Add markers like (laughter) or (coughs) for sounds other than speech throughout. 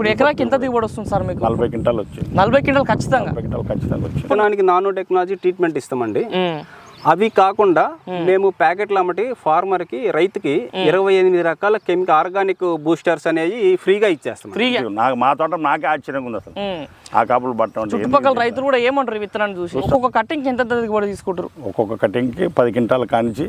ఇప్పుడు ఎకరాకి ఎంత దిగుబడి వస్తుంది సార్ మీకు? నలభై క్వింటాలు వచ్చింది. నలభై క్వింటాల్ ఖచ్చితంగా? క్వింటాలు ఖచ్చితంగా వచ్చింది. నానో టెక్నాలజీ ట్రీట్మెంట్ ఇస్తామండి. అవి కాకుండా మేము. ప్యాకెట్లు అమ్మటి ఫార్మర్కి రైతుకి ఇరవై ఎనిమిది రకాల కెమికల్ ఆర్గానిక్ బూస్టర్స్ అనేవి ఫ్రీగా ఇచ్చేస్తాం ఫ్రీగా. నాకు మా తోట నాకే ఆశ్చర్యంగా ఉంది అసలు. ఆ కాపులు పట్టడం అంటే చుట్టుపక్కల రైతులు కూడా ఏమంటారు విత్తనాన్ని చూసి? ఒక్కొక్క కట్టింగ్ ఎంత దిగుబడి తీసుకుంటారు? ఒక్కొక్క కటింగ్కి పది క్వింటాలు కానించి.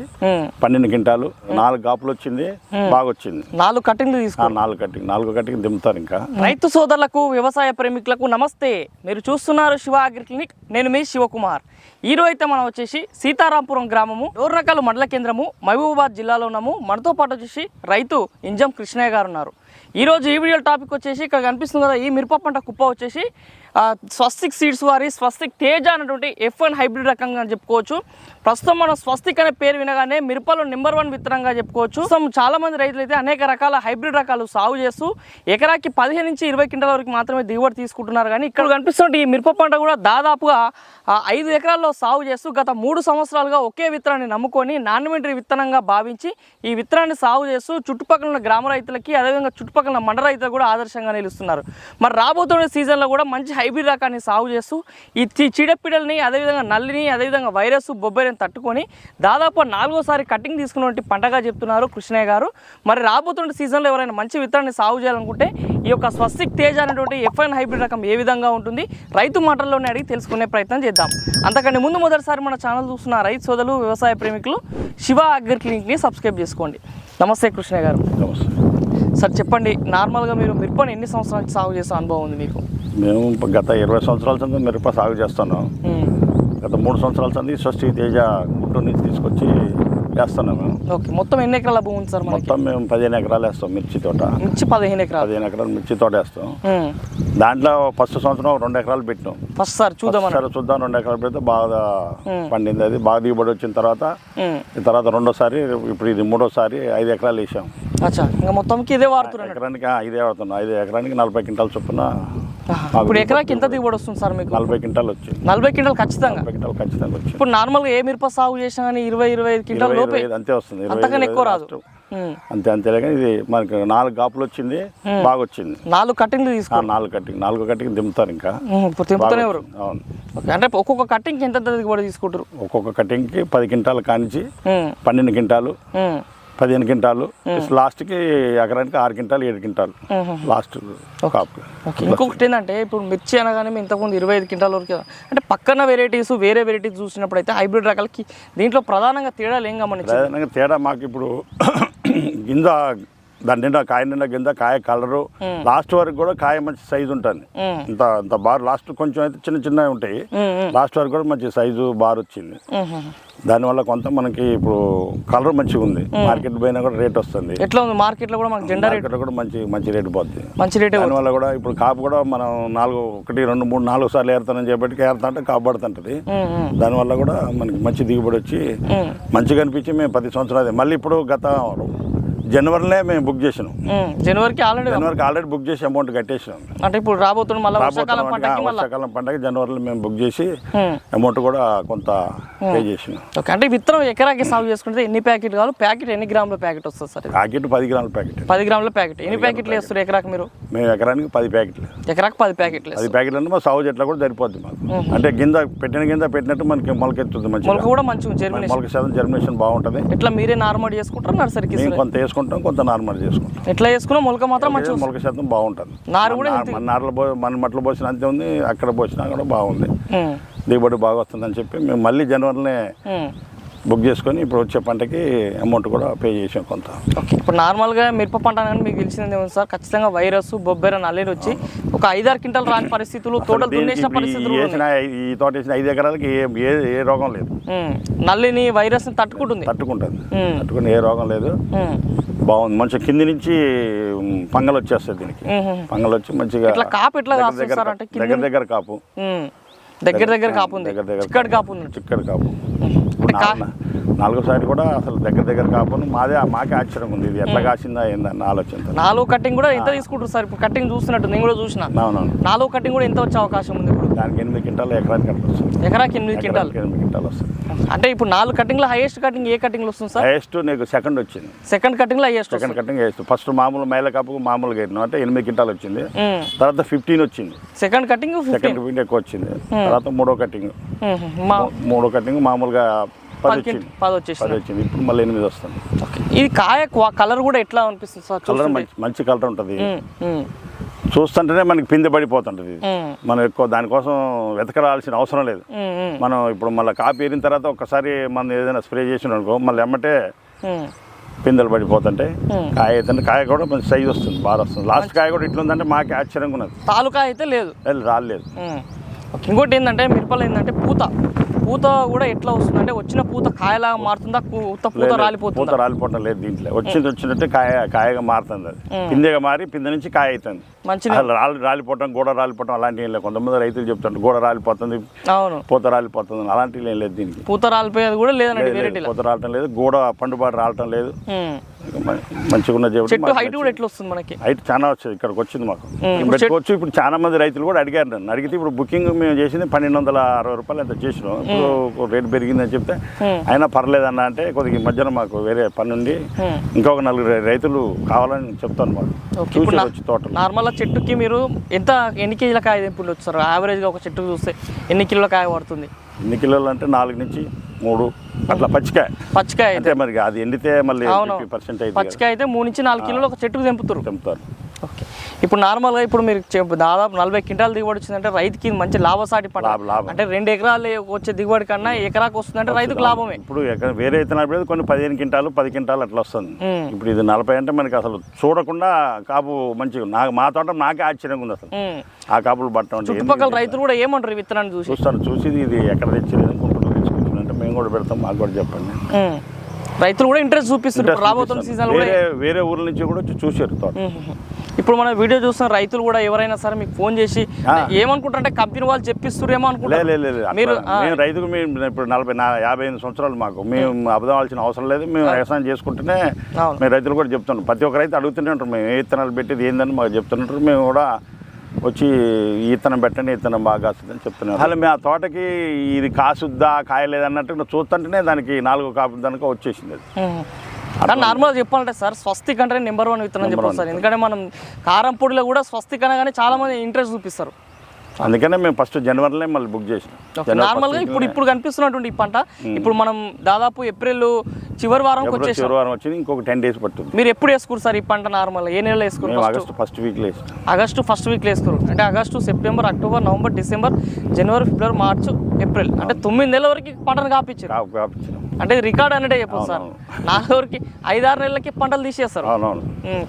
పన్నెండు క్వింటాలు నాలుగు కాపులు వచ్చింది బాగా వచ్చింది నాలుగు కట్టింగ్లు ఆ తీసుకుంటారు. నాలుగు కటింగ్ నాలుగు కటింగ్ దింపుతారు ఇంకా. రైతు సోదరులకు వ్యవసాయ ప్రేమికులకు నమస్తే. మీరు చూస్తున్నారు శివ అగ్రి క్లినిక్. నేను మీ శివకుమార్. ఈ రోజు అయితే మనం వచ్చేసి సీతారాంపురం గ్రామము డోర్నకల్ మండల కేంద్రము మహబూబాబాద్ జిల్లాలో ఉన్నాము. మనతో పాటు వచ్చేసి రైతు ఇంజం కృష్ణయ్య గారు ఉన్నారు. ఈరోజు ఈ వీడియో టాపిక్ వచ్చేసి ఇక్కడ కనిపిస్తుంది కదా ఈ మిరప పంట కుప్ప వచ్చేసి స్వస్తిక్ సీడ్స్ వారి స్వస్తిక్ తేజ అనేటువంటి ఎఫ్ వన్ హైబ్రిడ్ రకంగా చెప్పుకోవచ్చు. ప్రస్తుతం మనం స్వస్తిక్ అనే పేరు వినగానే మిరపలో నెంబర్ వన్ విత్తనంగా చెప్పుకోవచ్చు. ప్రస్తుతం చాలా మంది రైతులు అయితే అనేక రకాల హైబ్రిడ్ రకాలు సాగు చేస్తూ ఎకరాకి పదిహేను నుంచి ఇరవై క్వింటల వరకు మాత్రమే దిగుబడి తీసుకుంటున్నారు. కానీ ఇక్కడ కనిపిస్తున్న ఈ మిరప పంట కూడా దాదాపుగా ఐదు ఎకరాల్లో సాగు చేస్తూ గత మూడు సంవత్సరాలుగా ఒకే విత్తనాన్ని నమ్ముకొని నాన్మెంటరీ విత్తనంగా భావించి ఈ విత్తనాన్ని సాగు చేస్తూ చుట్టుపక్కల ఉన్న గ్రామ రైతులకి అదేవిధంగా చుట్టుపక్కల ఉన్న మండల రైతులకు కూడా ఆదర్శంగా నిలుస్తున్నారు. మరి రాబోతున్న సీజన్లో కూడా మంచి హైబ్రిడ్ రకాన్ని సాగు చేస్తూ ఈ చీ- చీడపీడల్ని అదేవిధంగా నల్లిని అదేవిధంగా వైరస్ బొబ్బరిని తట్టుకొని దాదాపు నాలుగోసారి కటింగ్ తీసుకున్నటువంటి పంటగా చెప్తున్నారు కృష్ణయ్య గారు. మరి రాబోతున్న సీజన్లో ఎవరైనా మంచి విత్తనాన్ని సాగు చేయాలనుకుంటే ఈ యొక్క స్వస్తిక్ తేజ్ అనేటువంటి ఎఫ్ఐన్ హైబ్రిడ్ రకం ఏ విధంగా ఉంటుంది రైతు మాటల్లోనే అడిగి తెలుసుకునే ప్రయత్నం చేద్దాం. అంతకంటే ముందు మొదటిసారి మన ఛానల్ చూస్తున్న రైతు సోదరులు వ్యవసాయ ప్రేమికులు శివ అగ్రి క్లినిక్ని సబ్స్క్రైబ్ చేసుకోండి. నమస్తే కృష్ణయ్య గారు. నమస్తే. సార్ చెప్పండి నార్మల్గా మీరు మిరపని ఎన్ని సంవత్సరాల నుంచి సాగు చేసే అనుభవం ఉంది మీకు మేము గత ఇరవై సంవత్సరాల సంది మిరప సాగు చేస్తున్నాం. గత మూడు సంవత్సరాల సంది స్వస్తి తేజ గుంటూరు నుంచి తీసుకొచ్చి వేస్తున్నాం మేము. ఓకే మొత్తం ఎన్ని ఎకరాల భూమి ఉంది సార్ మొత్తం మేము పదిహేను ఎకరాలు వేస్తాం మిర్చి తోట. మిర్చి పదిహేను ఎకరాలు. పదిహేను ఎకరాలు మిర్చి తోట వేస్తాం. దాంట్లో ఫస్ట్ సంవత్సరం రెండు ఎకరాలు పెట్టినాం. ఫస్ట్ సార్ చూద్దామని సరే చూద్దాం రెండు ఎకరాలు పెడితే బాగా పండింది. అది బాగా దిగుబడి వచ్చిన తర్వాత తర్వాత రెండోసారి ఇప్పుడు ఇది మూడోసారి ఐదు ఎకరాలు వేసాం. అచ్చా ఇంకా మొత్తంకి ఇదే వాడుతున్నారు ఎకరానికి ఇదే వాడుతున్నాం. ఐదు ఎకరానికి నలభై క్వింటాల చొప్పున ఇప్పుడు ఎకరాకి ఎంత దిగుబడి వస్తుంది సార్ మీకు? నలభై క్వింటాలు వచ్చింది. నలభై క్వింటాల్ ఖచ్చితంగా? క్వింటాలు ఖచ్చితంగా వచ్చింది. ఇప్పుడు నార్మల్గా ఏ మిరప సాగు చేసినా కానీ ఇరవై ఇరవై ఐదు క్వింటాల్ లోపే అంతే వస్తుంది. అంతకన్నా ఎక్కువ రాదు. అంతే అంతేలే కానీ ఇది మనకి నాలుగు గాపులు వచ్చింది బాగా వచ్చింది. నాలుగు కట్టింగ్లు ఆ, తీసుకో నాలుగు కట్టింగ్ నాలుగు కట్టింగ్ దింపుతారు ఇంకా. ఇప్పుడు ఎవరు? అవును. ఓకే అంటే ఒక్కొక్క కట్టింగ్కి ఎంత దిగుబడి తీసుకుంటారు? ఒక్కొక్క కటింగ్కి పది క్వింటాలు కానించి. పన్నెండు క్వింటాలు. పదిహేను క్వింటాలు. లాస్ట్కి ఎకరానికి ఆరు క్వింటాలు ఏడు క్వింటాలు. లాస్ట్ కాపు ఇంకొకటి ఏంటంటే ఇప్పుడు మిర్చి అనగానే మేము ఇంతకుముందు ఇరవై ఐదు క్వింటాల వరకు అంటే పక్కన వెరైటీస్ వేరే వెరైటీస్ చూసినప్పుడు అయితే హైబ్రిడ్ రకాలకి దీంట్లో ప్రధానంగా తేడాలు ఏం గమనించారు? ప్రధానంగా తేడా మాకు ఇప్పుడు (coughs) గింజ దాని నిండా కాయ నిండా గింజ కాయ కలరు లాస్ట్ వరకు కూడా కాయ మంచి సైజు ఉంటుంది. ఇంత ఇంత బార్ లాస్ట్ కొంచెం అయితే చిన్న చిన్నవి ఉంటాయి. లాస్ట్ వరకు కూడా మంచి సైజు బార్ వచ్చింది. దానివల్ల కొంత మనకి ఇప్పుడు కలర్ మంచిగా ఉంది మార్కెట్ పోయినా కూడా రేట్ వస్తుంది ఎట్లా ఉంది మార్కెట్లో కూడా మాకు జెండా రేట్ కూడా మంచి మంచి రేటు పోతుంది మంచి రేటే. దానివల్ల కూడా ఇప్పుడు కాపు కూడా మనం నాలుగు ఒకటి రెండు మూడు నాలుగు సార్లు ఏరుతానని చెప్పి ఏరుతా అంటే కాపు పడుతుంటుంది. దానివల్ల కూడా మనకి మంచి దిగుబడి వచ్చి. మంచిగా అనిపించి మేము పది సంవత్సరాలు మళ్ళీ ఇప్పుడు గత జనవరిలో మేము బుక్ చేసినాం. జనవరికి ఆల్రెడీ జనవరికి ఆల్రెడీ బుక్ చేసి అమౌంట్ కట్టేసినాం. అంటే ఇప్పుడు రాబోతున్న మళ్ళీ వర్షాకాలం పంటకి మళ్ళీ? వర్షాకాలం పంటకి జనవరిలో మేము బుక్ చేసి. అమౌంట్ కూడా కొంత పే చేసినాం. ఓకే అంటే విత్తనం ఎకరాకి సాగు చేసుకుంటే ఎన్ని ప్యాకెట్ కావాలి ప్యాకెట్ ఎన్ని గ్రాముల ప్యాకెట్ వస్తుంది సార్? ప్యాకెట్ పది గ్రాముల ప్యాకెట్. పది గ్రాముల ప్యాకెట్. ఎన్ని ప్యాకెట్లు వేస్తారు ఎకరాకి మీరు? మేము ఎకరానికి పది ప్యాకెట్లు. ఎకరాకి పది ప్యాకెట్లు పది ప్యాకెట్లు అంటే మా సాగు చెట్ల కూడా సరిపోద్ది మాకు. అంటే గింజ పెట్టిన గింజ పెట్టినట్టు మనకి మొలకెత్తుంది మంచిగా. మొలక కూడా మంచిగా జర్మినేషన్ మొలక శాతం జర్మినేషన్ బాగుంటుంది. ఎట్లా మీరే నార్మల్ చేసుకుంటారు నర్సరీకి కొంత వేసుకుంటాం. కొంత నార్మల్ చేసుకుంటాం. ఎట్లా చేసుకున్నా మొలక మాత్రం మంచిగా మొలక శాతం బాగుంటుంది. నారు కూడా నార్లు పో మన మట్లు పోసిన అంతే ఉంది అక్కడ పోసినా కూడా బాగుంది. దిగుబడి బాగా వస్తుందని చెప్పి మేము మళ్ళీ జనవరినే. బుక్ చేసుకొని ఇప్పుడు వచ్చే పంటకి అమౌంట్ కూడా పే చేసాం కొంత. ఇప్పుడు నార్మల్గా మిరప పంట అనగానే మీకు తెలిసింది ఏముంది సార్. ఖచ్చితంగా వైరస్ బొబ్బెర నల్లేరు వచ్చి ఒక ఐదారు క్వింటల్ రాని పరిస్థితులు తోటలు దీనికి దున్నేసిన ఈ పరిస్థితులు తోట వేసిన ఐదు ఎకరాలకి ఏ ఏ రోగం లేదు. నల్లిని వైరస్ని తట్టుకుంటుంది. తట్టుకుంటుంది. తట్టుకుని ఏ రోగం లేదు. బాగుంది. మంచిగా కింది నుంచి పంగలు వచ్చేస్తుంది దీనికి. పంగలు వచ్చి మంచిగా కాపు ఎట్లా దగ్గర దగ్గర సార్ అంటే కింద దగ్గర దగ్గర కాపు. దగ్గర దగ్గర కాపు దగ్గర దగ్గర చిక్కటి కాపు. ఉంది. చిక్కడి కాపు. ఇప్పుడు నాలుగోసారి కూడా అసలు దగ్గర దగ్గర కాకపోతే మాదే మాకే ఆశ్చర్యం ఉంది ఇది. ఎట్లా కాసిందా ఏందన్న ఆలోచనతో. నాలుగు కటింగ్ కూడా ఎంత తీసుకుంటారు సార్? ఇప్పుడు కటింగ్ చూస్తున్నట్టు నేను కూడా చూసిన. నాలుగు కటింగ్ కూడా ఎంత వచ్చే అవకాశం ఉంది? దానికి ఎనిమిది క్వింటాలు ఎకరానికి అట్లా వస్తుంది? ఎకరాకి ఎనిమిది క్వింటాల్. ఎనిమిది క్వింటాలు వస్తుంది. అంటే ఇప్పుడు నాలుగు కటింగ్లో హైయెస్ట్ కటింగ్ ఏ కటింగ్లో వస్తుంది సార్? హైయెస్ట్ నీకు సెకండ్ వచ్చింది. Second కటింగ్లో highest second cutting highest first మామూలు మైల కప్పుకు మామూలుగా వేసినాం అంటే ఎనిమిది క్వింటాలు వచ్చింది. వస్తుంది తర్వాత ఫిఫ్టీన్ వచ్చింది. Second cutting second fifteen quint ఎక్కువ వచ్చింది. తర్వాత మూడో కటింగ్ మా మూడో కటింగ్ మామూలుగా పది పది వచ్చింది. క్వింట్- పది వచ్చేసి పది వచ్చింది. ఇప్పుడు మళ్ళీ ఎనిమిది వస్తుంది. ఇది కాయ కలర్ కూడా ఎట్లా అనిపిస్తుంది సార్? కలర్? మంచి కలర్ ఉంటుంది. చూస్తుంటేనే మనకి పిందె పడిపోతుంటుంది మనం ఎక్కువ దానికోసం వెతకరాల్సిన అవసరం లేదు. మనం ఇప్పుడు మళ్ళీ కాపీ ఎరిన తర్వాత ఒక్కసారి మనం ఏదైనా స్ప్రే చేసిన అనుకో మళ్ళీ ఎమ్మటే. పిందెలు పడిపోతుంటే. కాయ అయితే కాయ కూడా మంచి సైజ్ వస్తుంది బాగా వస్తుంది. లాస్ట్ కాయ కూడా ఇట్లుందంటే మాకు ఆశ్చర్యంగా ఉన్నది. తాలూకా అయితే లేదు. రాలేదు. ఇంకోటి ఏంటంటే మిరపలు ఏంటంటే పూత. పూత కూడా ఎట్లా వస్తుంది అంటే వచ్చిన పూత కాయలాగా మారుతుందా? పూత పూత రాలిపోతుందా? పూత రాలిపోవడం లేదు దీంట్లో. వచ్చింది వచ్చినట్టే కాయ కాయగా మారుతుంది అది. పిందెగా మారి పిందె నుంచి కాయ అవుతుంది. అసలు రాలి రాలిపోవటం గోడ రాలిపోవటం అలాంటివి ఏం లేదు. కొంతమంది రైతులు చెప్తుంటారు గోడ రాలిపోతుంది అవును. పూత రాలిపోతుంది. అలాంటివి ఏం లేదు దీనికి. పూత రాలిపోయేది కూడా లేదన్నట్టు లేదు, లేదు, వెరైటీలో. పూత రాలటం లేదు గోడ పండుబాటు రాలటం లేదు. మంచిగా ఉన్న చెట్టు హైట్ కూడా ఎట్లా వస్తుంది మనకి? హైట్ చాలా వచ్చింది ఇక్కడికి వచ్చింది మాకు. పెట్టుకోవచ్చు ఇప్పుడు చాలా మంది రైతులు కూడా అడిగారు నన్ను. అడిగితే ఇప్పుడు బుకింగ్ మేము చేసింది పన్నెండు వందల అరవై రూపాయలు ఎంత చేసినాం. ఇప్పుడు రేట్ పెరిగిందని చెప్తే అయినా పర్లేదన్న అంటే కొద్దిగా ఈ మధ్యన మాకు వేరే పని Hmm. ఇంకొక నలుగురు రైతులు కావాలని చెప్తాను మాకు. చూసి నా- వచ్చి తోటలు. నార్మల్గా చెట్టుకి మీరు ఎంత ఎన్ని కేజీల కాయ తెంపులు వచ్చారు యావరేజ్గా ఒక చెట్టు చూస్తే ఎన్ని కిలోల కాయ పడుతుంది? ఎన్ని కిలోలు అంటే నాలుగు నుంచి మూడు అట్లా పచ్చికాయ. పచ్చికాయ అయితే మరి అది ఎండితే మళ్ళీ పర్సెంట్ అయితే పచ్చికాయ అయితే మూడు నుంచి నాలుగు కిలోలు ఒక చెట్టుకు తెంపుతారు. తెంపుతారు. ఓకే. ఇప్పుడు నార్మల్గా ఇప్పుడు మీరు చెప్- దాదాపు నలభై క్వింటాల్ దిగుబడి వచ్చిందంటే రైతుకి మంచి లాభసాటి పంట. అంటే రెండు ఎకరాలు వచ్చే దిగుబడి కన్నా ఎకరాకు వస్తుందంటే రైతుకు లాభమే. ఇప్పుడు వేరే విత్తనాలు కొన్ని పదిహేను క్వింటాలు పది క్వింటాలు అట్లా వస్తుంది. ఇప్పుడు ఇది నలభై అంటే మనకి అసలు చూడకుండా కాపు మంచిగా నాకు మా తోట నాకే ఆశ్చర్యంగా ఉంది అసలు. ఆ కాపులు పట్టడం చుట్టుపక్కల? రైతులు కూడా ఏమంటారు విత్తనాన్ని చూసి? చూస్తాను చూసి ఇది ఎక్కడ తెచ్చేది గుంటూరులో తెచ్చుకుంటున్నా అంటే మేము కూడా పెడతాం మాకు కూడా చెప్పండి. రైతులు కూడా ఇంట్రెస్ట్ ఇప్పుడు రాబోతున్న సీజన్ వేరే వేరే ఊర్ల నుంచి కూడా వచ్చి చూసారు తోట. ఇప్పుడు మన వీడియో చూస్తున్న రైతులు కూడా ఎవరైనా సరే మీకు ఫోన్ చేసి. ఏమనుకుంటారంటే కంపెనీ వాళ్ళు చెప్పిస్తురేమో అనుకుంటారు. మీరు మేము రైతుకు మేము ఇప్పుడు నలభై యాభై ఎనిమిది సంవత్సరాలు మాకు. మేము అబద్ధవాల్సిన అవసరం లేదు. మేము వ్యవసాయం చేసుకుంటూనే. మేము రైతులు కూడా చెప్తున్నాం. ప్రతి ఒక్క రైతు అడుగుతూనే ఉంటారు. మేము ఏ విత్తనాలు పెట్టేది ఏందని మాకు చెప్తుంటారు మేము కూడా వచ్చి ఈ విత్తనం పెట్టండి ఈ విత్తనం బాగా కాస్తుందని చెప్తున్నాం అసలు మేము ఆ తోటకి ఇది కాసుద్దా కాయలేదన్నట్టు చూస్తుంటేనే దానికి నాలుగు కాపు దానికి వచ్చేసింది అది. కానీ నార్మల్గా చెప్పాలంటే సార్ స్వస్తిక్ అంటే నెంబర్ వన్ విత్తనం చెప్పాలి సార్. ఎందుకంటే మనం కారం పొడిలో కూడా స్వస్తిక్ అనగానే చాలా మంది ఇంట్రెస్ట్ చూపిస్తారు. అందుకనే మేము ఫస్ట్ జనవరిలో మళ్ళీ బుక్ చేసినాం. నార్మల్గా ఇప్పుడు ఇప్పుడు కనిపిస్తున్నటువంటి ఈ పంట ఇప్పుడు మనం దాదాపు ఏప్రిల్ చివరి వచ్చేసాం. చివరి వారం వచ్చింది ఇంకొక టెన్ డేస్ పడుతుంది. మీరు ఎప్పుడు వేసుకోరు సార్ ఈ పంట నార్మల్? ఏ నెలలో వేసుకోరు ఆగస్టు ఫస్ట్ వీక్లో వేసినాం. ఆగస్టు ఫస్ట్ వీక్లో వేసుకోరు. అంటే August September October November December జనవరి ఫిబ్రవరి మార్చ్ ఏప్రిల్. అంటే తొమ్మిది నెలల వరకు పంటను కాపించారు. అంటే రికార్డ్ అనేటే చెప్పదు సార్. నాలుగు వరకు ఐదారు నెలలకి పంటలు తీసేస్తారు.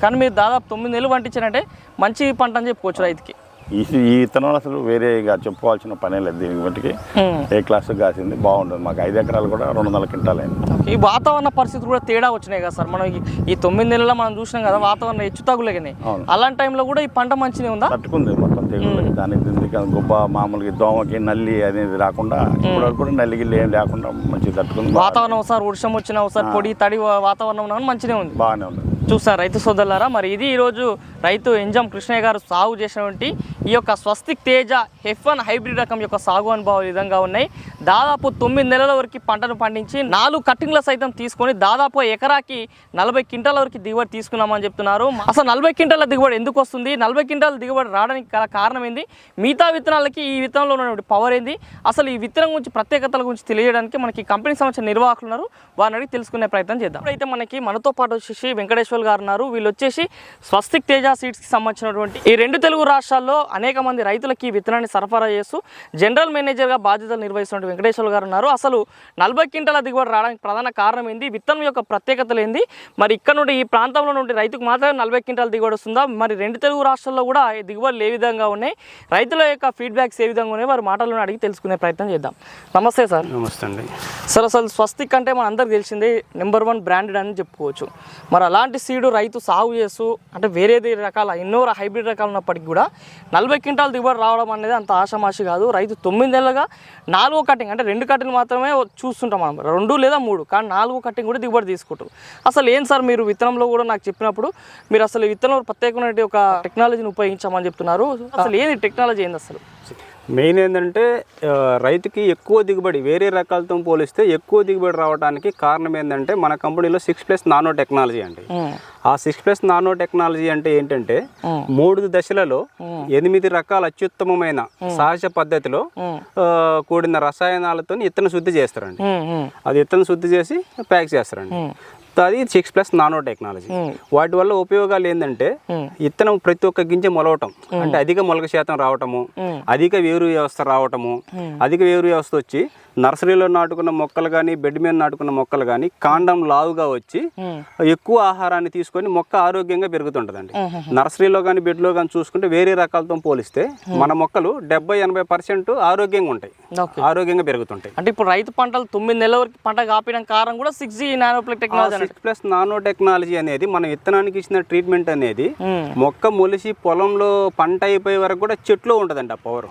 కానీ మీరు దాదాపు తొమ్మిది నెలలు పండించారంటే మంచి పంట అని చెప్పుకోవచ్చు రైతుకి. ఈ ఈ విత్తనం అసలు వేరే ఇక చెప్పుకోవాల్సిన పనే లేదు దీనికి బట్టికి ఉమ్. ఏ క్లాస్ కాసింది బాగుంటుంది. మాకు ఐదు ఎకరాలు కూడా రెండు వందల క్వింటాలు. అయింది ఓకే. ఈ వాతావరణ పరిస్థితులు కూడా తేడా వచ్చినాయి కదా సార్. మనం ఈ- తొమ్మిది నెలల్లో మనం చూసినాం కదా వాతావరణం హెచ్చు తగులగానే. అలాంటి టైంలో కూడా ఈ పంట మంచిగా ఉందా? తట్టుకుంది మొత్తం తెగులు దానికి దీనికి గుబ్బ మామూలుగా దోమకి నల్లి అనేది రాకుండా ఇప్పుడు వరకు కూడా నల్లి గిల్లి ఏం లేకుండా మంచిగా తట్టుకుంది. వాతావరణం ఒకసారి వర్షం వచ్చినా ఒకసారి పొడి తడి వాతావరణం మంచిగా ఉంది. బాగానే ఉంది. చూస్తారు రైతు సోదరులారా. మరి ఇది ఈరోజు రైతు ఎంజం కృష్ణయ్య గారు సాగు చేసినటువంటి ఈ యొక్క స్వస్తిక్ తేజ హెఫ్ వన్ హైబ్రిడ్ రకం యొక్క సాగు అనుభవాలు విధంగా ఉన్నాయి. దాదాపు తొమ్మిది నెలల వరకు పంటను పండించి నాలుగు కట్టింగ్ల సైతం తీసుకొని దాదాపు ఎకరాకి నలభై క్వింటాల వరకు దిగుబడి తీసుకున్నామని చెప్తున్నారు. అసలు నలభై క్వింటాల దిగుబడి ఎందుకు వస్తుంది? నలభై క్వింటాల దిగుబడి రావడానికి గల కారణం ఏంది? మిగతా విత్తనాలకి ఈ విత్తనంలో ఉన్నటువంటి పవర్ ఏంది? అసలు ఈ విత్తనం గురించి ప్రత్యేకతల గురించి తెలియడానికి మనకి కంపెనీకి సంబంధించిన నిర్వాహకులు ఉన్నారు. వారిని అడిగి తెలుసుకునే ప్రయత్నం చేద్దాం. ఇప్పుడైతే మనకి మనతో పాటు వచ్చేసి వెంకటేశ్వర్ గారు ఉన్నారు. వీళ్ళు వచ్చేసి స్వస్తిక్ తేజ సీడ్స్కి సంబంధించినటువంటి ఈ రెండు తెలుగు రాష్ట్రాల్లో అనేక మంది రైతులకి విత్తనాన్ని సరఫరా చేస్తూ జనరల్ మేనేజర్గా బాధ్యతలు నిర్వహిస్తున్న వెంకటేశ్వర్ గారు ఉన్నారు. అసలు నలభై క్వింటాల దిగుబడి రావడానికి ప్రధాన కారణం ఏంది? విత్తనం యొక్క ప్రత్యేకతలు ఏంది? మరి ఇక్కడ నుండి ఈ ప్రాంతంలో నుండి రైతుకు మాత్రమే నలభై క్వింటాల దిగుబడి వస్తుందా? మరి రెండు తెలుగు రాష్ట్రాల్లో కూడా ఈ దిగుబడులు ఏ విధంగా ఉన్నాయి? రైతుల యొక్క ఫీడ్బ్యాక్స్ ఏ విధంగా ఉన్నాయి? వారి మాటలను అడిగి తెలుసుకునే ప్రయత్నం చేద్దాం. నమస్తే సార్. నమస్తే అండి. సార్ అసలు స్వస్తిక్ అంటే మన అందరికి తెలిసిందే నెంబర్ వన్ బ్రాండెడ్ అని చెప్పుకోవచ్చు. మరి అలాంటి సీడు రైతు సాగు చేస్తూ అంటే వేరేది రకాల ఎన్నో హైబ్రిడ్ రకాలు ఉన్నప్పటికీ కూడా నలభై క్వింటాల్ దిగుబడి రావడం అనేది అంత ఆషమాషి కాదు. రైతు తొమ్మిది నెలలుగా నాలుగో కటింగ్ అంటే రెండు కటింగ్ మాత్రమే చూస్తుంటాం మనం. రెండు లేదా మూడు కానీ నాలుగో కటింగ్ కూడా దిగుబడి తీసుకుంటారు. అసలు ఏం సార్ మీరు విత్తనంలో కూడా నాకు చెప్పినప్పుడు మీరు అసలు ఈ విత్తనంలో ప్రత్యేకమైన ఒక టెక్నాలజీని ఉపయోగించామని చెప్తున్నారు. అసలు ఏంది టెక్నాలజీ ఏంది అసలు? మెయిన్ ఏంటంటే రైతుకి ఎక్కువ దిగుబడి వేరే రకాలతో పోలిస్తే ఎక్కువ దిగుబడి రావడానికి కారణం ఏంటంటే మన కంపెనీలో సిక్స్ ప్లస్ నానో టెక్నాలజీ అండి. ఆ సిక్స్ ప్లస్ నానో టెక్నాలజీ అంటే ఏంటంటే మూడు దశలలో ఎనిమిది రకాల అత్యుత్తమమైన సహజ పద్ధతిలో కూడిన రసాయనాలతో ఇత్తన శుద్ధి చేస్తారండి. అది ఇత్తన శుద్ధి చేసి ప్యాక్ చేస్తారండి. అది సిక్స్ ప్లస్ నానో టెక్నాలజీ. వాటి వల్ల ఉపయోగాలు ఏంటంటే ఉమ్. ఇత్తనం ప్రతి ఒక్క గింజ మొలవటం అంటే అధిక మొలక శాతం రావటము ఉమ్. అధిక వేరు వ్యవస్థ రావటము అధిక వేరు వ్యవస్థ వచ్చి నర్సరీలో నాటుకున్న మొక్కలు కానీ బెడ్ మీద నాటుకున్న మొక్కలు కానీ కాండం లావుగా వచ్చి. ఎక్కువ ఆహారాన్ని తీసుకొని మొక్క ఆరోగ్యంగా పెరుగుతుంటదండి. నర్సరీలో కానీ బెడ్లో కానీ చూసుకుంటే వేరే రకాలతో పోలిస్తే మన మొక్కలు డెబ్బై ఎనభై పర్సెంట్ ఆరోగ్యంగా ఉంటాయి. ఆరోగ్యంగా పెరుగుతుంటాయి. అంటే ఇప్పుడు రైతు పంటలు తొమ్మిది నెలల వరకు పంట కాపిన కారణం కూడా six G నానోప్లిక్ technology six plus nano technology అనేది మన విత్తనానికి ఇచ్చిన ట్రీట్మెంట్ అనేది మొక్క మొలిసి పొలంలో పంట అయిపోయే వరకు కూడా చెట్లో ఉంటుందండి ఆ పవర్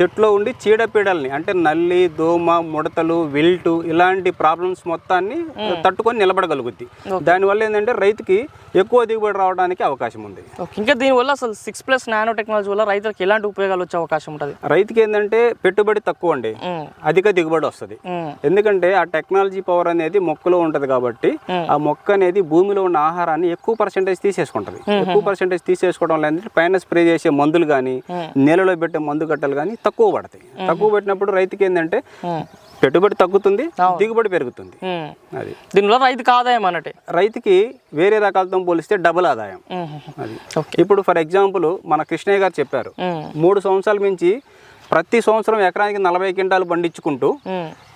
చెట్లో ఉండి చీడపీడల్ని అంటే నల్లి దోమ ముడతలు విల్టు ఇలాంటి ప్రాబ్లమ్స్ మొత్తాన్ని తట్టుకొని నిలబడగలుగుద్ది. దానివల్ల ఏంటంటే రైతుకి ఎక్కువ దిగుబడి రావడానికి అవకాశం ఉంది. ఇంకా దీనివల్ల అసలు సిక్స్ ప్లస్ నానో టెక్నాలజీ వల్ల రైతులకు ఎలాంటి ఉపయోగాలు వచ్చే అవకాశం ఉంటుంది? రైతుకి ఏంటంటే పెట్టుబడి తక్కువ అండి. అధిక దిగుబడి వస్తుంది. ఎందుకంటే ఆ టెక్నాలజీ పవర్ అనేది మొక్కలో ఉంటది కాబట్టి ఆ మొక్క అనేది భూమిలో ఉన్న ఆహారాన్ని ఎక్కువ పర్సెంటేజ్ తీసేసుకుంటది. ఎక్కువ పర్సెంటేజ్ తీసేసుకోవడం వల్ల ఏంటంటే పైన స్ప్రే చేసే మందులు కానీ నేలలో పెట్టే మందు గట్టలు కానీ తక్కువ పడతాయి. తక్కువ పెట్టినప్పుడు రైతుకి ఏంటంటే పెట్టుబడి తగ్గుతుంది దిగుబడి పెరుగుతుంది. అది. దీనివల్ల రైతుకు ఆదాయం అన్నట్టే. రైతుకి వేరే రకాలతో పోలిస్తే డబుల్ ఆదాయం. అది. ఇప్పుడు ఫర్ ఎగ్జాంపుల్ మన కృష్ణయ్య గారు చెప్పారు. మూడు సంవత్సరాల మించి ప్రతి సంవత్సరం ఎకరానికి నలభై క్వింటాలు పండించుకుంటూ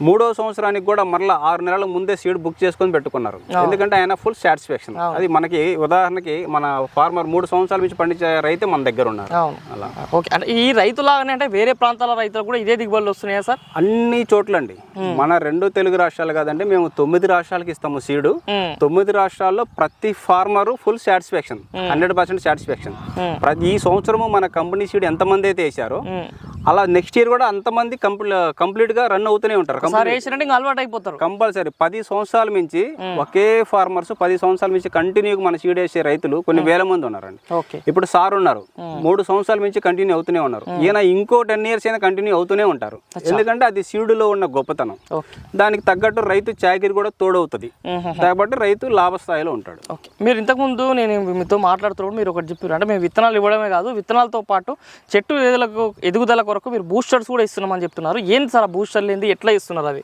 మూడో సంవత్సరానికి కూడా మరలా ఆరు నెలల ముందే సీడ్ బుక్ చేసుకొని పెట్టుకున్నారు. ఎందుకంటే ఆయన ఫుల్ సాటిస్ఫాక్షన్. అది మనకి ఉదాహరణకి మన ఫార్మర్ మూడు సంవత్సరాల నుంచి పండించే రైతే మన దగ్గర ఉన్నారు. అలా. ఓకే. అంటే ఈ రైతులాగానే అంటే వేరే ప్రాంతాల రైతులు కూడా ఇదే దిగుబడులు వస్తున్నాయా సార్? అన్ని చోట్లండి. మన రెండు తెలుగు రాష్ట్రాలు కాదండి మేము తొమ్మిది రాష్ట్రాలకి ఇస్తాము సీడు. తొమ్మిది రాష్ట్రాల్లో ప్రతి farmer full satisfaction hundred percent satisfaction. ప్రతి ఈ సంవత్సరము మన కంపెనీ సీడ్ ఎంతమంది అయితే వేసారో ఉమ్. అలా నెక్స్ట్ ఇయర్ కూడా అంతమంది కంప్లీ కంప్లీట్గా రన్ అవుతూనే ఉంటారు. అలవాటు అయిపోతారు. కంపల్సరీ పది సంవత్సరాల మించి ఒకే ఫార్మర్స్ పది సంవత్సరాల మించి కంటిన్యూగా మన సీడ్ వేసే రైతులు కొన్ని వేల మంది ఉన్నారండి. ఇప్పుడు సార్ ఉన్నారు. మూడు సంవత్సరాల నుంచి కంటిన్యూ అవుతూనే ఉన్నారు. ఈయన ఇంకో టెన్ ఇయర్స్ అయినా కంటిన్యూ అవుతూనే ఉంటారు. ఎందుకంటే అది సీడులో ఉన్న గొప్పతనం. దానికి తగ్గట్టు రైతు చాకిరి కూడా తోడవుతుంది. కాబట్టి రైతు లాభస్థాయిలో ఉంటాడు. మీరు ఇంతకుముందు నేను మీతో మాట్లాడుతున్నప్పుడు మీరు ఒకటి చెప్పారు. అంటే మేము విత్తనాలు ఇవ్వడమే కాదు విత్తనాలతో పాటు చెట్టు ఎదుగుదలకు ఎదుగుదల కొరకు మీరు బూస్టర్స్ కూడా ఇస్తున్నామని చెప్తున్నారు. ఏంటి సార్ ఆ బూస్టర్లు ఏంది ఎట్లా ఇస్తున్నారు అవి?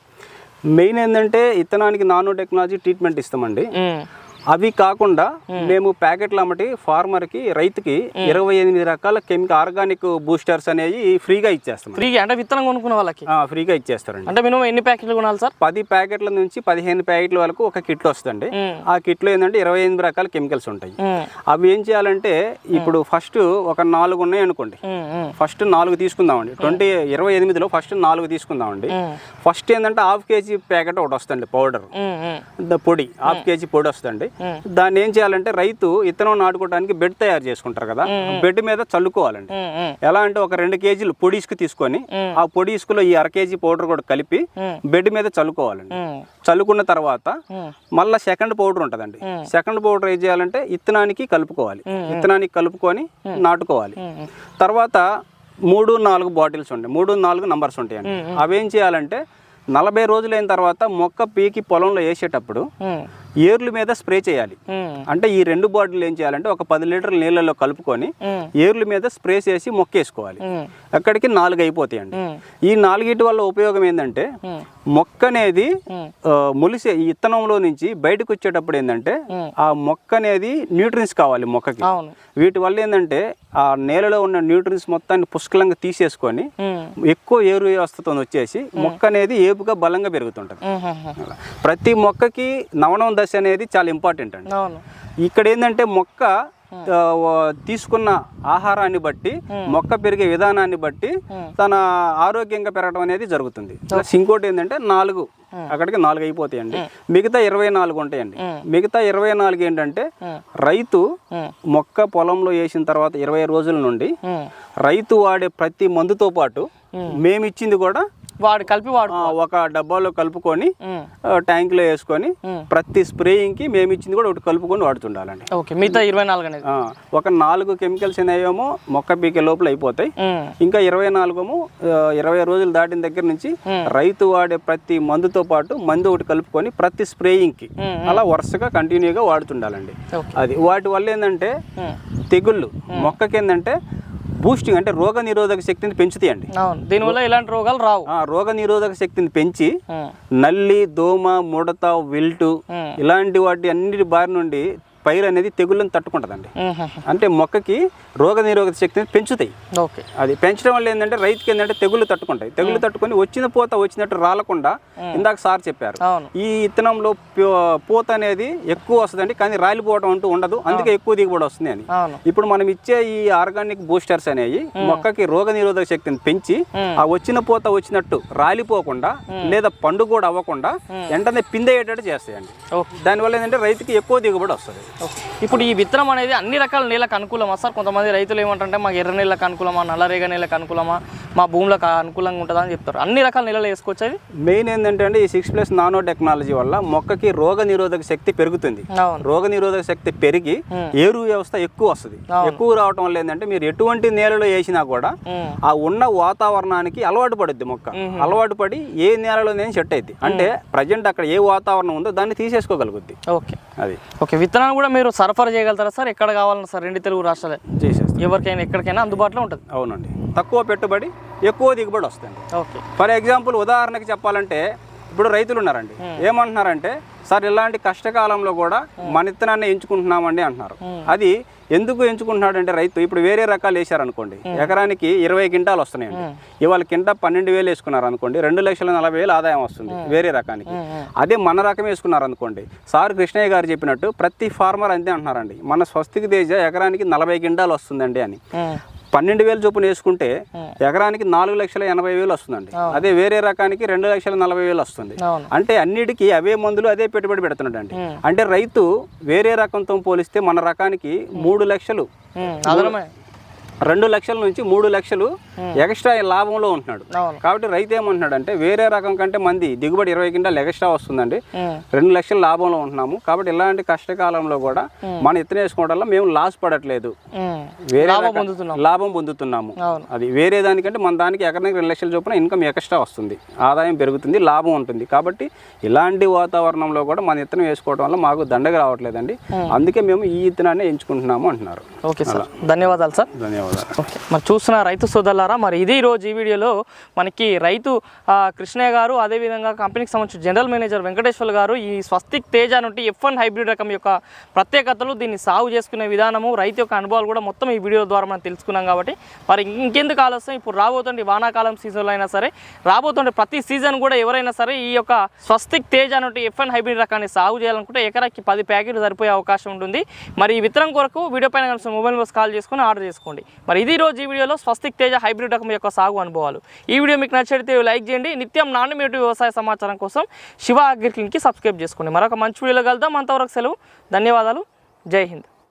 మెయిన్ ఏంటంటే ఇత్తనానికి నానో టెక్నాలజీ ట్రీట్మెంట్ ఇస్తామండి. అవి కాకుండా మేము ప్యాకెట్లు అమ్మటి ఫార్మర్కి రైతుకి ఇరవై ఎనిమిది రకాల కెమికల్ ఆర్గానిక్ బూస్టర్స్ అనేవి ఫ్రీగా ఇచ్చేస్తాం ఫ్రీగా అంటే విత్తనం కొనుక్కున్న వాళ్ళకి? ఫ్రీగా ఇచ్చేస్తారండి. అంటే మినిమం ఎన్ని ప్యాకెట్లు కొనాలి సార్? పది ప్యాకెట్ల నుంచి పదిహేను ప్యాకెట్ల వరకు ఒక కిట్లో వస్తుంది ఉమ్, ఆ కిట్లో ఏంటంటే ఇరవై ఎనిమిది రకాల కెమికల్స్ ఉంటాయి. అవి ఏం చేయాలంటే ఇప్పుడు ఫస్ట్ ఒక నాలుగు ఉన్నాయి అనుకోండి. ఫస్ట్ నాలుగు తీసుకుందామండి. ట్వంటీ ఇరవై ఎనిమిదిలో ఫస్ట్ నాలుగు తీసుకుందామండి. ఫస్ట్ ఏంటంటే హాఫ్ కేజీ ప్యాకెట్ ఒకటి వస్తుంది పౌడర్. పొడి హాఫ్ కేజీ పొడి వస్తుంది దాన్ని ఏం చేయాలంటే రైతు ఇత్తనం నాటుకోవడానికి బెడ్ తయారు చేసుకుంటారు కదా. బెడ్ మీద చల్లుకోవాలండి. ఎలా అంటే ఒక రెండు కేజీలు పొడి ఇసుక తీసుకొని ఆ పొడి ఇసుకలో ఈ అర కేజీ పౌడర్ కూడా కలిపి బెడ్ మీద చల్లుకోవాలండి. చల్లుకున్న తర్వాత మళ్ళీ సెకండ్ పౌడర్ ఉంటుందండి. సెకండ్ పౌడర్ ఏం చేయాలంటే ఇత్తనానికి కలుపుకోవాలి. ఇత్తనానికి కలుపుకొని నాటుకోవాలి. తర్వాత మూడు నాలుగు బాటిల్స్ ఉంటాయి. మూడు నాలుగు నంబర్స్ ఉంటాయండి. అవేం చేయాలంటే నలభై రోజులైన తర్వాత మొక్క పీకి పొలంలో వేసేటప్పుడు ఏర్ల మీద స్ప్రే చేయాలి. అంటే ఈ రెండు బాటిల్ ఏం చేయాలంటే ఒక పది లీటర్ల నీళ్ళలో కలుపుకొని ఏర్ల మీద స్ప్రే చేసి మొక్కేసుకోవాలి. అక్కడికి నాలుగు అయిపోతాయండి. ఈ నాలుగిటి వల్ల ఉపయోగం ఏంటంటే మొక్క అనేది మొలిసే ఈ ఇత్తనంలో నుంచి బయటకు వచ్చేటప్పుడు ఏంటంటే. ఆ మొక్క అనేది న్యూట్రియన్స్ కావాలి మొక్కకి. వీటి వల్ల ఏంటంటే ఆ నేలలో ఉన్న న్యూట్రియన్స్ మొత్తాన్ని పుష్కలంగా తీసేసుకొని ఎక్కువ ఏరు వ్యవస్థతో వచ్చేసి మొక్క అనేది ఏపుగా బలంగా పెరుగుతుంటుంది. ప్రతి మొక్కకి నవనం దశ అనేది చాలా ఇంపార్టెంట్ అండి. ఇక్కడ ఏంటంటే మొక్క తీసుకున్న ఆహారాన్ని బట్టి మొక్క పెరిగే విధానాన్ని బట్టి తన ఆరోగ్యంగా పెరగడం అనేది జరుగుతుంది. ప్లస్ ఇంకోటి ఏంటంటే నాలుగు అక్కడికి నాలుగు అయిపోతాయండి. మిగతా ఇరవై నాలుగు ఉంటాయండి. మిగతా ఇరవై నాలుగు ఏంటంటే రైతు మొక్క పొలంలో వేసిన తర్వాత ఇరవై రోజుల నుండి రైతు వాడే ప్రతి మందుతో పాటు మేమిచ్చింది కూడా వాడు కలిపి వాడు ఒక డబ్బాలో కలుపుకొని ఉమ్. ఆ, ట్యాంక్లో వేసుకొని ప్రతి స్ప్రేయింగ్కి మేము ఇచ్చింది కూడా ఒకటి కలుపుకొని వాడుతుండాలండి ఓకే మిగతా ఇరవై నాలుగు అనేది ఒక నాలుగు కెమికల్స్ అనేవేమో మొక్క పీకే లోపల అయిపోతాయి. ఇంకా ఇరవై నాలుగేమో ఇరవై రోజులు దాటిన దగ్గర నుంచి రైతు వాడే ప్రతి మందుతో పాటు మందు ఒకటి కలుపుకొని ప్రతి స్ప్రేయింగ్కి అలా వరుసగా కంటిన్యూగా వాడుతుండాలండి. అది వాటి వల్ల ఏంటంటే. తెగుళ్ళు మొక్కకి ఏంటంటే బూస్టింగ్ అంటే రోగ నిరోధక శక్తిని పెంచుతాయండి. దీనివల్ల ఎలాంటి రోగాలు రావు. ఆ రోగ నిరోధక శక్తిని పెంచి. నల్లి దోమ ముడత విల్టు ఇలాంటి వాటి అన్నిటి బారి నుండి పైరు అనేది తెగుళ్ళని తట్టుకుంటుందండి. అంటే మొక్కకి రోగ నిరోధక శక్తిని పెంచుతాయి. అది పెంచడం వల్ల ఏంటంటే రైతుకి ఏంటంటే తెగుళ్ళు తట్టుకుంటాయి. తెగుళ్ళు తట్టుకొని వచ్చిన పూత వచ్చినట్టు రాలకుండా ఇందాక సార్ చెప్పారు. ఈ ఇత్తనంలో పూత అనేది ఎక్కువ వస్తుందండి కానీ రాలిపోవడం అంటూ ఉండదు. అందుకే ఎక్కువ దిగుబడి వస్తుంది అని. ఇప్పుడు మనం ఇచ్చే ఈ ఆర్గానిక్ బూస్టర్స్ అనేవి మొక్కకి రోగ నిరోధక శక్తిని పెంచి ఆ వచ్చిన పూత వచ్చినట్టు రాలిపోకుండా లేదా పండు కూడా అవ్వకుండా వెంటనే పిందయ్యేటట్టు చేస్తాయండి. దానివల్ల ఏంటంటే రైతుకి ఎక్కువ దిగుబడి వస్తుంది. ఇప్పుడు ఈ విత్తనం అనేది అన్ని రకాల నేలకు అనుకూలమా సార్? కొంతమంది రైతులు ఏమంటారంటే మాకు ఎర్ర నేలకు అనుకూలమా నల్లరేగ నేలకు అనుకూలమా మా భూములకు అనుకూలంగా ఉంటుందా? అని చెప్తారు. అన్ని రకాల నేలలు వేసుకోవచ్చు మెయిన్ ఏంటంటే అండి ఈ సిక్స్ ప్లస్ నానో టెక్నాలజీ వల్ల మొక్కకి రోగ నిరోధక శక్తి పెరుగుతుంది. రోగ నిరోధక శక్తి పెరిగి ఏరు వ్యవస్థ ఎక్కువ వస్తుంది. ఎక్కువ రావటం వల్ల ఏంటంటే మీరు ఎటువంటి నేలలో వేసినా కూడా. ఆ ఉన్న వాతావరణానికి అలవాటు పడుద్ది మొక్క. అలవాటు పడి ఏ నేలలో నేను సెట్ అయింది అంటే ప్రజెంట్ అక్కడ ఏ వాతావరణం ఉందో దాన్ని తీసేసుకోగలుగుద్ది. ఓకే. అది. ఓకే విత్తనాలు కూడా మీరు సరఫరా చేయగలుగుతారా సార్? ఎక్కడ కావాలన్నా సార్ రెండు తెలుగు రాష్ట్రాలే. చేసేస్తాం. ఎవరికైనా ఎక్కడికైనా అందుబాటులో ఉంటుంది. అవునండి. తక్కువ పెట్టుబడి ఎక్కువ దిగుబడి వస్తుంది. ఓకే. ఫర్ ఎగ్జాంపుల్ ఉదాహరణకి చెప్పాలంటే ఇప్పుడు రైతులు ఉన్నారండి. ఏమంటున్నారంటే సార్ ఇలాంటి కష్టకాలంలో కూడా మన ఇత్తనాన్ని ఎంచుకుంటున్నామండి అంటున్నారు. అది ఎందుకు ఎంచుకుంటున్నాడంటే రైతు ఇప్పుడు వేరే రకాలు వేశారనుకోండి ఎకరానికి ఇరవై క్వింటాలు వస్తున్నాయండి. ఇవాళ కింట పన్నెండు వేలు వేసుకున్నారు అనుకోండి రెండు లక్షల నలభై వేలు ఆదాయం వస్తుంది వేరే రకానికి. అదే మన రకం వేసుకున్నారు అనుకోండి సార్ కృష్ణయ్య గారు చెప్పినట్టు ప్రతి ఫార్మర్ అంతే అంటున్నారండి. మన స్వస్తికి తేజ ఎకరానికి నలభై క్వింటాలు వస్తుందండి అని. పన్నెండు వేలు చొప్పున వేసుకుంటే ఎకరానికి నాలుగు లక్షల ఎనభై వేలు వస్తుందండి. అదే వేరే రకానికి రెండు లక్షల నలభై వేలు వస్తుంది. అంటే అన్నిటికీ అవే మందులు అదే పెట్టుబడి పెడుతున్నాడు అండి అంటే రైతు వేరే రకంతో పోలిస్తే మన రకానికి మూడు లక్షలు రెండు లక్షల నుంచి మూడు లక్షలు ఎక్స్ట్రా లాభంలో ఉంటున్నాడు. కాబట్టి రైతు ఏమంటున్నాడు అంటే వేరే రకం కంటే మంది దిగుబడి ఇరవై క్వింటాలు ఎక్స్ట్రా వస్తుందండి. ఉమ్. రెండు లక్షల లాభంలో ఉంటున్నాము. కాబట్టి ఇలాంటి కష్టకాలంలో కూడా మన ఇత్తనం వేసుకోవడం మేము లాస్ పడట్లేదు. వేరే లాభం పొందుతున్నాము. అది వేరే దానికంటే మన దానికి ఎకరానికి రెండు లక్షల చొప్పున ఇన్కమ్ ఎక్స్ట్రా వస్తుంది. ఆదాయం పెరుగుతుంది లాభం ఉంటుంది. కాబట్టి ఇలాంటి వాతావరణంలో కూడా మన ఇత్తనం వేసుకోవడం వల్ల మాకు దండగ రావట్లేదండి. అందుకే మేము ఈ ఇత్తనాన్ని ఎంచుకుంటున్నాము అంటున్నారు. ఓకే సార్ ధన్యవాదాలు సార్ ధన్యవాదాలు. ఓకే మరి చూస్తున్న రైతు సోదరులారా మరి ఇది రోజు ఈ వీడియోలో మనకి రైతు కృష్ణయ్య గారు అదేవిధంగా కంపెనీకి సంబంధించిన జనరల్ మేనేజర్ వెంకటేశ్వర్ గారు ఈ స్వస్తిక్ తేజ నుండి ఎఫ్ వన్ హైబ్రిడ్ రకం యొక్క ప్రత్యేకతలు దీన్ని సాగు చేసుకునే విధానము రైతు యొక్క అనుభవాలు కూడా మొత్తం ఈ వీడియో ద్వారా మనం తెలుసుకున్నాం కాబట్టి. మరి ఇంకెందుకు ఆలస్యం? ఇప్పుడు రాబోతుండే వానాకాలం సీజన్లో అయినా సరే రాబోతుండే ప్రతి సీజన్ కూడా ఎవరైనా సరే ఈ యొక్క స్వస్తిక్ తేజ నుండి ఎఫ్ వన్ హైబ్రిడ్ రకాన్ని సాగు చేయాలనుకుంటే ఎకరాకి పది ప్యాకెట్లు సరిపోయే అవకాశం ఉంటుంది. మరి ఈ విత్తనం కొరకు వీడియో పైన కలిసి మొబైల్ కాల్ చేసుకుని ఆర్డర్ చేసుకోండి. మరి ఇది రోజు ఈ వీడియోలో స్వస్తిక్ తేజ హైబ్రిడ్ రకం యొక్క సాగు అనుభవాలు. ఈ వీడియో మీకు నచ్చితే లైక్ చేయండి. నిత్యం నాణ్యమైన వ్యవసాయ సమాచారం కోసం శివ అగ్రి సబ్స్క్రైబ్ చేసుకోండి. మరొక మంచి వీడియోలో కలుద్దాం. అంతవరకు సెలవు. ధన్యవాదాలు. జై హింద్.